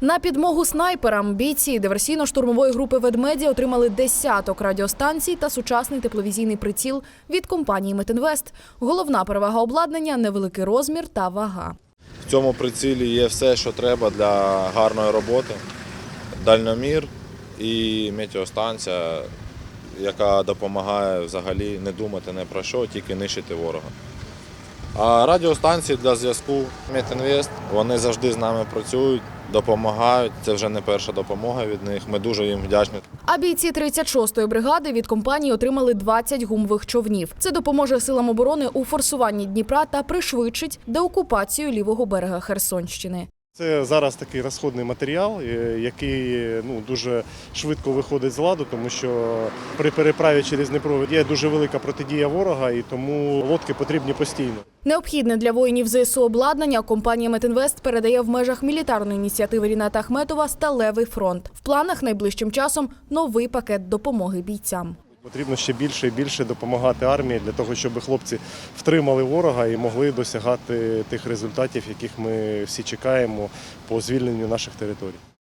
На підмогу снайперам бійці диверсійно-штурмової групи ведмеді отримали десяток радіостанцій та сучасний тепловізійний приціл від компанії Метинвест. Головна перевага обладнання невеликий розмір та вага. В цьому прицілі є все, що треба для гарної роботи. Дальномір і метеостанція, яка допомагає взагалі не думати не про що, тільки нищити ворога. А радіостанції для зв'язку Метінвест, вони завжди з нами працюють, допомагають. Це вже не перша допомога від них. Ми дуже їм вдячні. А бійці 36-ї бригади від компанії отримали 20 гумових човнів. Це допоможе силам оборони у форсуванні Дніпра та пришвидшить деокупацію лівого берега Херсонщини. Це зараз такий розходний матеріал, е, який ну, дуже швидко виходить з ладу, тому що при переправі через Дніпро є дуже велика протидія ворога, і тому лодки потрібні постійно. Необхідне для воїнів ЗСУ обладнання компанія Метинвест передає в межах мілітарної ініціативи Ріната Ахметова Сталевий фронт. В планах найближчим часом новий пакет допомоги бійцям. Потрібно ще більше і більше допомагати армії для того, щоб хлопці втримали ворога і могли досягати тих результатів, яких ми всі чекаємо по звільненню наших територій.